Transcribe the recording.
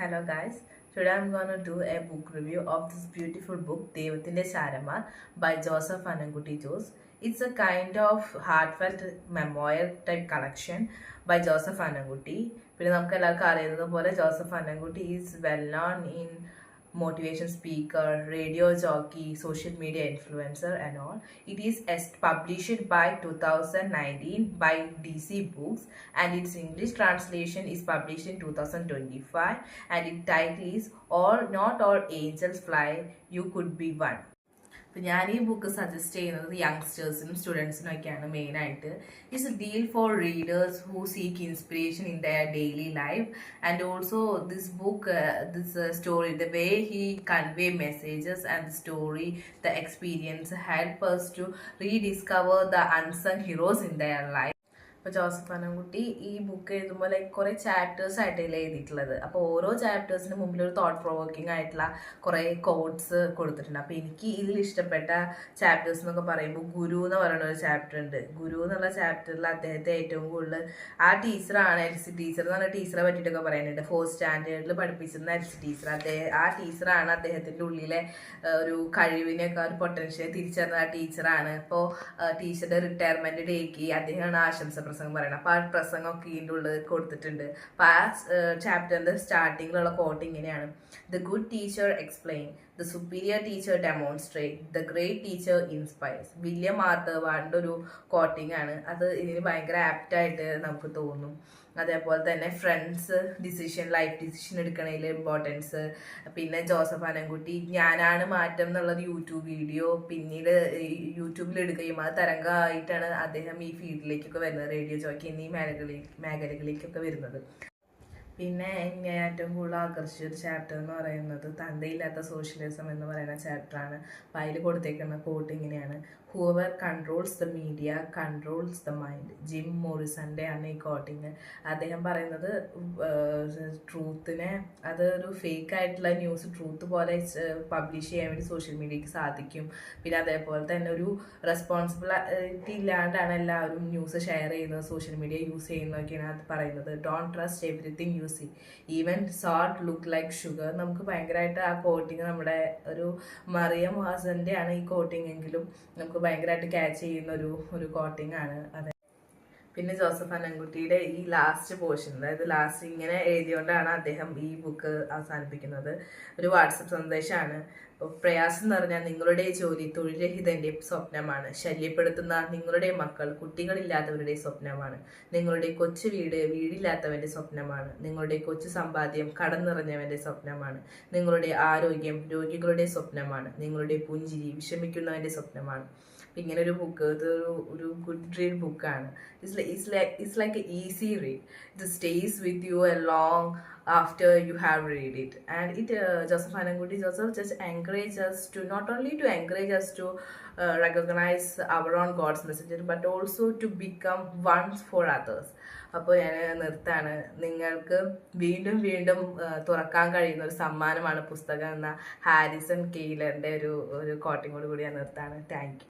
Hello guys, today I'm gonna do a book review of this beautiful book Devathinte Sharamar by Joseph Ananguti Jose. It's a kind of heartfelt memoir type collection by Joseph Ananguti. പിന്നെ നമുക്ക് എല്ലാവർക്കും അറിയുന്നത് പോലെ Joseph Annamkutty is well known in motivation speaker, radio jockey, social media influencer, and all. It is published by 2019 by DC Books, and its English translation is published in 2025. And its title is "All Not All Angels Fly, You Could Be One." അപ്പം ഞാൻ ഈ book suggest ചെയ്യുന്നത് യങ്സ്റ്റേഴ്സിനും സ്റ്റുഡൻസിനും ഒക്കെയാണ് മെയിനായിട്ട് it's deal for readers who seek inspiration in their daily life and also this book this story the way he convey messages and the story the experience help us to rediscover the unsung heroes in their life അപ്പോൾ ജോസഫ് അനംകുട്ടി ഈ book എഴുതുമ്പോൾ like കുറേ chapters ആയിട്ടല്ലേ എഴുതിയിട്ടുള്ളത്. അപ്പോൾ ഓരോ ചാപ്റ്റേഴ്സിന് മുമ്പിൽ ഒരു തോട്ട് പ്രൊവോക്കിംഗ് ആയിട്ടുള്ള കുറേ കോഡ്സ് കൊടുത്തിട്ടുണ്ട്. അപ്പോൾ എനിക്ക് ഇതിൽ ഇഷ്ടപ്പെട്ട ചാപ്റ്റേഴ്സ് എന്നൊക്കെ പറയുമ്പോൾ ഗുരു എന്ന് പറയുന്ന ഒരു ചാപ്റ്റർ ഉണ്ട്. ഗുരു എന്നുള്ള ചാപ്റ്ററിൽ അദ്ദേഹത്തെ ഏറ്റവും കൂടുതൽ ആ ടീച്ചറാണ് എൽ സി ടീച്ചർ എന്ന് പറഞ്ഞ ടീച്ചറെ പറ്റിയിട്ടൊക്കെ പറയുന്നുണ്ട്. ഫോർത്ത് സ്റ്റാൻഡേർഡിൽ പഠിപ്പിച്ചിരുന്ന എൽ സി ടീച്ചർ അദ്ദേഹം ആ ടീച്ചറാണ് അദ്ദേഹത്തിന്റെ ഉള്ളിലെ ഒരു കഴിവിനെയൊക്കെ ഒരു പൊട്ടൻഷ്യൽ തിരിച്ചറിഞ്ഞ ആ ടീച്ചറാണ് ഇപ്പോൾ ടീച്ചറുടെ റിട്ടയർമെന്റ് ഡേക്ക് അദ്ദേഹമാണ് ആശംസ പ്രസംഗം പറയണം. അപ്പോൾ ആ പ്രസംഗമൊക്കെ ഇതിന്റെ ഉള്ളിൽ കൊടുത്തിട്ടുണ്ട്. അപ്പോൾ ആ ചാപ്റ്ററിന്റെ സ്റ്റാർട്ടിങ്ങിലുള്ള കോട്ട് ഇങ്ങനെയാണ്. The good teacher explain the superior teacher demonstrate the great teacher inspires William മാർത്തവാറിന്റെ ഒരു കോട്ടിംഗ് ആണ്. അത് ഇതിന് ഭയങ്കര ആപ്റ്റായിട്ട് നമുക്ക് തോന്നും. അതേപോലെ തന്നെ ഫ്രണ്ട്സ് ഡിസിഷൻ ലൈഫ് ഡിസിഷൻ എടുക്കണതിൽ ഇമ്പോർട്ടൻസ് പിന്നെ ജോസഫ് അനൻകുട്ടി ഞാനാണ് മാറ്റം എന്നുള്ളത് യൂട്യൂബ് വീഡിയോ പിന്നീട് യൂട്യൂബിൽ എടുക്കുകയും അത് തരംഗമായിട്ടാണ് അദ്ദേഹം ഈ ഫീൽഡിലേക്കൊക്കെ വരുന്നത്. റേഡിയോ ജോക്കി എന്നീ മേഖലകളിൽ മേഖലകളിലേക്കൊക്കെ വരുന്നത്. പിന്നെ എന്നെ ഏറ്റവും കൂടുതൽ ആകർഷിച്ച ഒരു ചാപ്റ്റർ എന്ന് പറയുന്നത് തന്തയില്ലാത്ത സോഷ്യലിസം എന്ന് പറയുന്ന ചാപ്റ്ററാണ് അപ്പോൾ അതിൽ കൊടുത്തേക്കുന്ന കോട്ട് ഇങ്ങനെയാണ്. Whoever controls the media controls the mind Jim മോറിസന്റെ ആണ് ഈ കോട്ടിങ് അദ്ദേഹം പറയുന്നത് ട്രൂത്തിനെ അത് ഒരു ഫേക്ക് ആയിട്ടുള്ള ന്യൂസ് ട്രൂത്ത് പോലെ പബ്ലിഷ് ചെയ്യാൻ വേണ്ടി സോഷ്യൽ മീഡിയക്ക് സാധിക്കും. പിന്നെ അതേപോലെ തന്നെ ഒരു റെസ്പോൺസിബിലിറ്റി ഇല്ലാണ്ടാണ് എല്ലാവരും ന്യൂസ് ഷെയർ ചെയ്യുന്നത് സോഷ്യൽ മീഡിയ യൂസ് ചെയ്യുന്നതൊക്കെയാണ് അത് പറയുന്നത്. ഡോണ്ട് ട്രസ്റ്റ് എവറിത്തിങ് യൂസ് ചെയ്യും. Even salt look like sugar നമുക്ക് ഭയങ്കരമായിട്ട് ആ കോട്ടിങ് നമ്മുടെ ഒരു മറിയം ഹാസന്റെ ആണ് ഈ കോട്ടിങ് എങ്കിലും നമുക്ക് ഭയങ്കരമായിട്ട് ക്യാച്ച് ചെയ്യുന്ന ഒരു ഒരു കോട്ടിങ് ആണ്. അതെ. പിന്നെ ജോസഫ് അനൻകുട്ടിയുടെ ഈ ലാസ്റ്റ് പോർഷൻ അതായത് ലാസ്റ്റ് ഇങ്ങനെ എഴുതിയോണ്ടാണ് അദ്ദേഹം ഈ ബുക്ക് അവസാനിപ്പിക്കുന്നത്. ഒരു വാട്സപ്പ് സന്ദേശമാണ്. പ്രയാസം പറഞ്ഞാൽ നിങ്ങളുടെ ജോലി തൊഴിൽരഹിതന്റെ സ്വപ്നമാണ്. ശല്യപ്പെടുത്തുന്ന നിങ്ങളുടെ മക്കൾ കുട്ടികളില്ലാത്തവരുടെ സ്വപ്നമാണ്. നിങ്ങളുടെ കൊച്ചു വീട് വീടില്ലാത്തവന്റെ സ്വപ്നമാണ്. നിങ്ങളുടെ കൊച്ചു സമ്പാദ്യം കടം നിറഞ്ഞവന്റെ സ്വപ്നമാണ്. നിങ്ങളുടെ ആരോഗ്യം രോഗികളുടെ സ്വപ്നമാണ്. നിങ്ങളുടെ പുഞ്ചിരി വിഷമിക്കുന്നവന്റെ സ്വപ്നമാണ്. ഇങ്ങനെ ഒരു ബുക്ക് ഇത് ഒരു ഗുഡ് റീഡ് ബുക്കാണ് it's it's like it's like a easy read it stays with you a long after you have read it. And it uh, joseph ananguti joseph just as us to not only to encourage us to uh, recognize our own god's messenger but also to become one for others. അപ്പോൾ ഞാൻ നിർത്താണ്. നിങ്ങൾക്ക് വീണ്ടും വീണ്ടും തുറക്കാൻ കഴിയുന്ന ഒരു സമ്മാനമാണ് പുസ്തകം എന്ന ഹാരിസൺ കെയിലറിന്റെ ഒരു ഒരു കോട്ടിങ്ങോട് കൂടി ഞാൻ നിർത്താണ്. Thank you